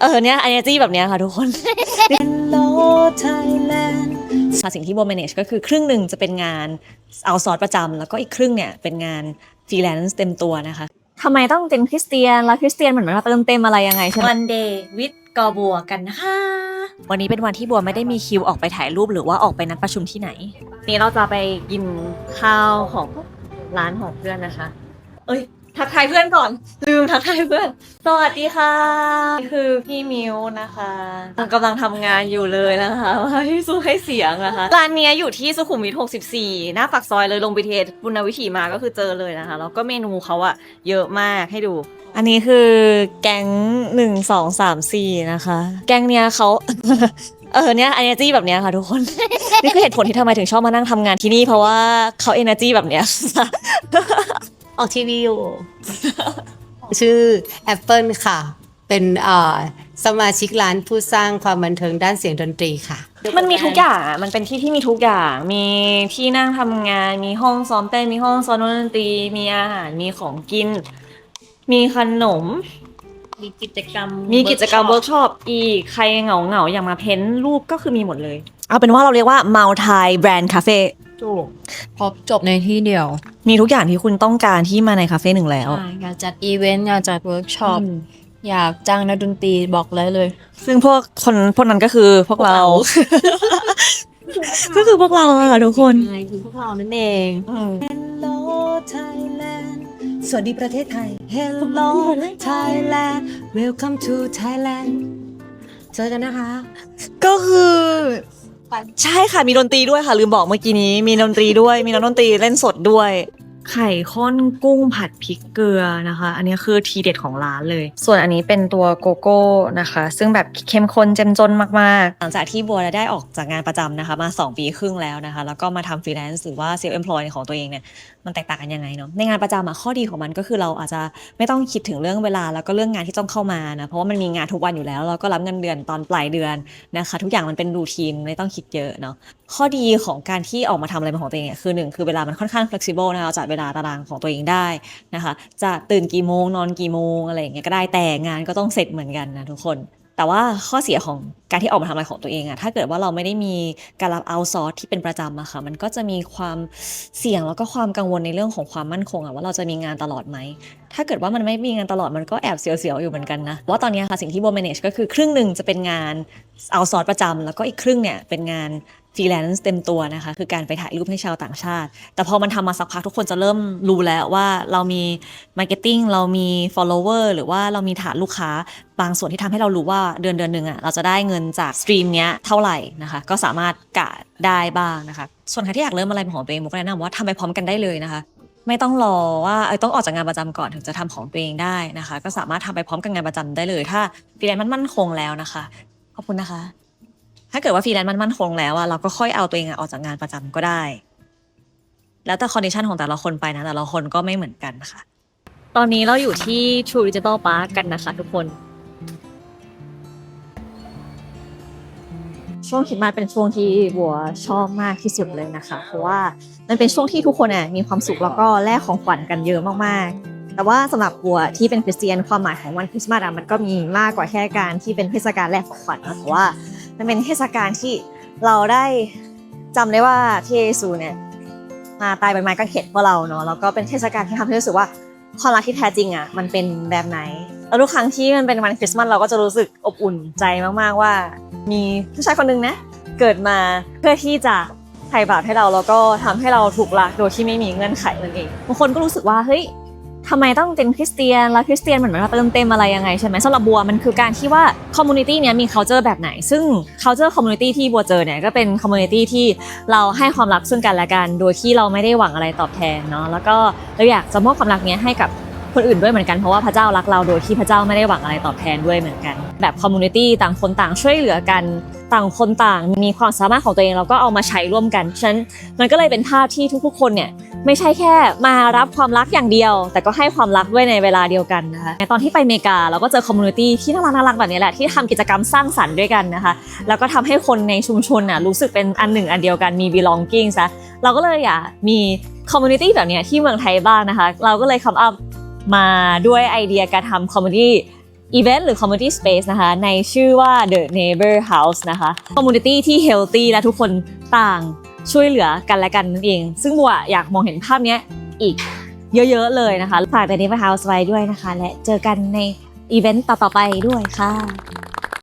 เออเนี่ยอันนี้จี้แบบเนี้ยค่ะทุกคน Hello Thailand ค่ะสิ่งที่โบ manage ก็คือครึ่งหนึ่งจะเป็นงานเอาซอร์สประจำแล้วก็อีกครึ่งเนี่ยเป็นงานฟรีแลนซ์เต็มตัวนะคะ ทำไมต้องเป็นคริสเตียน แล้วคริสเตียนเหมือนมาเติมเต็มอะไรยังไงใช่ไหม One day with กอบัวกันนะคะวันนี้เป็นวันที่บัวไม่ได้มีคิวออกไปถ่ายรูปหรือว่าออกไปนัดประชุมที่ไหน นี่เราจะไปกินข้าวของร้านของเพื่อนนะคะ เอ้ย ทักทายเพื่อนก่อน ลืมทักทายเพื่อน สวัสดีค่ะ คือพี่มิวนะคะกำลังทำงานอยู่เลยนะคะว่าที่สู้ให้เสียงนะคะร้านเนี้ยอยู่ที่สุขุมวิท 64 หน้าปากซอยเลยลงบีเทสบุญวิถีมาก็คือเจอเลยนะคะ แล้วก็เมนูเขาอะเยอะมากให้ดู อันนี้คือแก๊งหนึ่งสองสามสี่นะคะ แก๊งเนี้ยเขา เออเนี่ย energy แบบเนี้ยค่ะทุกคน นี่คือเหตุผลที่ทำไมถึงชอบมานั่งทำงานที่นี่เพราะว่าเขา energy แบบเนี้ย ออกทีวีอยู่ ชื่อแอปเปิลค่ะ เป็นเอ่อสมาชิกร้านผู้สร้างความบันเทิงด้านเสียงดนตรีค่ะ มันมีทุกอย่างอะมันเป็นที่ที่มีทุกอย่าง มีที่นั่งทำงาน มีห้องซ้อมเต้น มีห้องซ้อมดนตรี มีอาหาร มีของกิน มีขนม มีกิจกรรม มีกิจกรรมเวิร์กช็อปอีก ใครเหงาเหงาๆอยากมาเพ้นรูปก็คือมีหมดเลย เอาเป็นว่าเราเรียกว่า m u l t i Brand Cafe ถูกครบจบในที่เดียว มีทุกอย่างที่คุณต้องการที่มาในคาเฟ่หนึ่งแล้วอยากจัดอีเวนต์อยากจัดเวิร์กช็อปอยากจ้างนักดนตรีบอกเลยเลย ซึ่งพวกคนพวกนั้นก็คือพวกเรา ก็คือพวกเราอะค่ะทุกคน ใช่คือพวกเรานั่นเอง Hello Thailand สวัสดีประเทศไทย Hello Thailand Welcome to Thailand เจอกันนะคะ ก็คือ ใช่ค่ะมีดนตรีด้วยค่ะ ลืมบอกเมื่อกี้นี้ มีดนตรีด้วย มีนักดนตรีเล่นสดด้วย ไข่ข้นกุ้งผัดพริกเกลือนะคะ อันนี้คือทีเด็ดของร้านเลย ส่วนอันนี้เป็นตัวโกโก้นะคะ ซึ่งแบบเข้มข้นเจ้มจนมากๆ หลังจากที่บัวได้ออกจากงานประจำนะคะมา 2 ปีครึ่งแล้วนะคะ แล้วก็มาทำฟรีแลนซ์หรือว่าเซลล์เอ็มพลอยของตัวเองเนี่ยมันแตกต่างกันยังไงเนาะในงานประจำอะข้อดีของมันก็คือเราอาจจะไม่ต้องคิดถึงเรื่องเวลาแล้วก็เรื่องงานที่ต้องเข้ามานะเพราะว่ามันมีงานทุกวันอยู่แล้วเราก็รับเงินเดือนตอนปลายเดือนนะคะ ทุกอย่างมันเป็นรูทีนไม่ต้องคิดเยอะเนาะ ข้อดีของการที่ออกมาทำอะไรเป็นของตัวเองเนี่ยคือหนึ่งคือเวลามันค่อนข้าง flexible นะคะเราจัดเวลาตารางของตัวเองได้นะคะ จะตื่นกี่โมงนอนกี่โมงอะไรอย่างเงี้ยก็ได้แต่งานก็ต้องเสร็จเหมือนกันนะทุกคน แต่ว่าข้อเสียของการที่ออกมาทำอะไรของตัวเองอะถ้าเกิดว่าเราไม่ได้มีการรับเอาซอร์สที่เป็นประจำอะค่ะ มันก็จะมีความเสี่ยงแล้วก็ความกังวลในเรื่องของความมั่นคงอะว่าเราจะมีงานตลอดไหม ถ้าเกิดว่ามันไม่มีงานตลอดมันก็แอบเสียวๆอยู่เหมือนกันนะ ว่าตอนนี้ค่ะสิ่งที่โบ manage ก็คือครึ่งหนึ่งจะเป็นงานเอาซอร์สประจำแล้วก็อีกครึ่งเนี่ยเป็นงาน ฟรีแลนซ์เต็มตัวนะคะ คือการไปถ่ายรูปให้ชาวต่างชาติ แต่พอมันทำมาสักพักทุกคนจะเริ่มรู้แล้วว่าเรามี Marketing เรามี follower หรือว่าเรามีฐานลูกค้าบางส่วนที่ทำให้เรารู้ว่าเดือนเดือนหนึ่งอะเราจะได้เงินจากสตรีมเนี้ยเท่าไหร่นะคะ ก็สามารถกะได้บ้างนะคะ ส่วนใครที่อยากเริ่มอะไรเป็นของตัวเองมุกแนะนำว่าทำไปพร้อมกันได้เลยนะคะไม่ต้องรอว่าต้องออกจากงานประจำก่อนถึงจะทำของตัวเองได้นะคะ ก็สามารถทำไปพร้อมกับงานประจำได้เลย ถ้าฟรีแลนซ์มันมั่นคงแล้วนะคะ ขอบคุณนะคะ ถ้าเกิดว่าฟรีแลนซ์มันมั่นคงแล้วอะเราก็ค่อยเอาตัวเองอะออกจากงานประจำก็ได้ แล้วแต่คอนดิชันของแต่ละคนไปนะแต่ละคนก็ไม่เหมือนกันค่ะ ตอนนี้เราอยู่ที่ True Digital Park กันนะคะทุกคน ช่วงคริดมาสเป็นช่วงที่บัวชอบมากที่สุดเลยนะคะ เพราะว่ามันเป็นช่วงที่ทุกคนเนี่ยมีความสุขแล้วก็แลกของขวัญกันเยอะมากๆแต่ว่าสำหรับบัวที่เป็นคริสเตียนความหมายของวันคริสต์มาสอะมันก็มีมากกว่าแค่การที่เป็นเทศกาลแลกของขวัญนะแต่ว่า มันเป็นเทศกาลที่เราได้จำได้ว่าที่เยซูเนี่ยมาตายใบไม้กางเขนเพราะเราเนาะแล้วก็เป็นเทศกาลที่ทำให้รู้สึกว่าความรักที่แท้จริงอะมันเป็นแบบไหนแล้วทุกครั้งที่มันเป็นวันคริสต์มาสเราก็จะรู้สึกอบอุ่นใจมากๆว่า มีผู้ชายคนหนึงนะเกิดมาเพื่อที่จะไถ่บาปให้เราแล้วก็ทำให้เราถูกรักโดยที่ไม่มีเงื่อนไขนั่นเองบางคนก็รู้สึกว่าเฮ้ย ทำไมต้องเป็นคริสเตียน แล้วคริสเตียนเหมือนมาเติมเต็มอะไรยังไงใช่ไหมสำหรับบัวมันคือการที่ว่าคอมมูนิตี้เนี้ยมี c u เจอร์แบบไหน ซึ่ง c u เจอร์คอมมูนิตี้ที่บัวเจอเนี่ยก็เป็นคอมมูนิตี้ที่เราให้ความรักซึ่งกันและกัน โดยที่เราไม่ได้หวังอะไรตอบแทนเนาะแล้วก็เราอยากจะมอบความรักเนี้ยให้กับ คนอื่นด้วยเหมือนกันเพราะว่าพระเจ้ารักเราโดยที่พระเจ้าไม่ได้หวังอะไรตอบแทนด้วยเหมือนกัน แบบคอมมูนิตี้ต่างคนต่างช่วยเหลือกันต่างคนต่างมีความสามารถของตัวเองเราก็เอามาใช้ร่วมกันฉะนั้นมันก็เลยเป็นภาพที่ทุกๆคนเนี่ยไม่ใช่แค่มารับความรักอย่างเดียว แต่ก็ให้ความรักด้วยในเวลาเดียวกันนะคะในตอนที่ไปอเมริกาเราก็เจอคอมมูนิตี้ที่น่ารักน่ารักแบบนี้แหละที่ทำกิจกรรมสร้างสรรค์ด้วยกันนะคะ แล้วก็ทำให้คนในชุมชนน่ะรู้สึกเป็นอันหนึ่งอันเดียวกันมี belonging ซะเราก็เลยอยากมีคอมมูนิตี้แบบนี้ที่เมืองไทยบ้างนะคะ เราก็เลยคำอัพ มาด้วยไอเดียการทำคอมมูนิตี้อีเวนต์หรือ community space นะคะ ในชื่อว่า The Neighbor House นะคะ community ที่ healthy และทุกคนต่างช่วยเหลือกันและกันนั่นเอง ซึ่งบัวอยากมองเห็นภาพนี้อีกเยอะๆเลยนะคะ ฝาก The Neighbor House ไว้ด้วยนะคะ และเจอกันในอีเวนต์ต่อๆไปด้วยค่ะ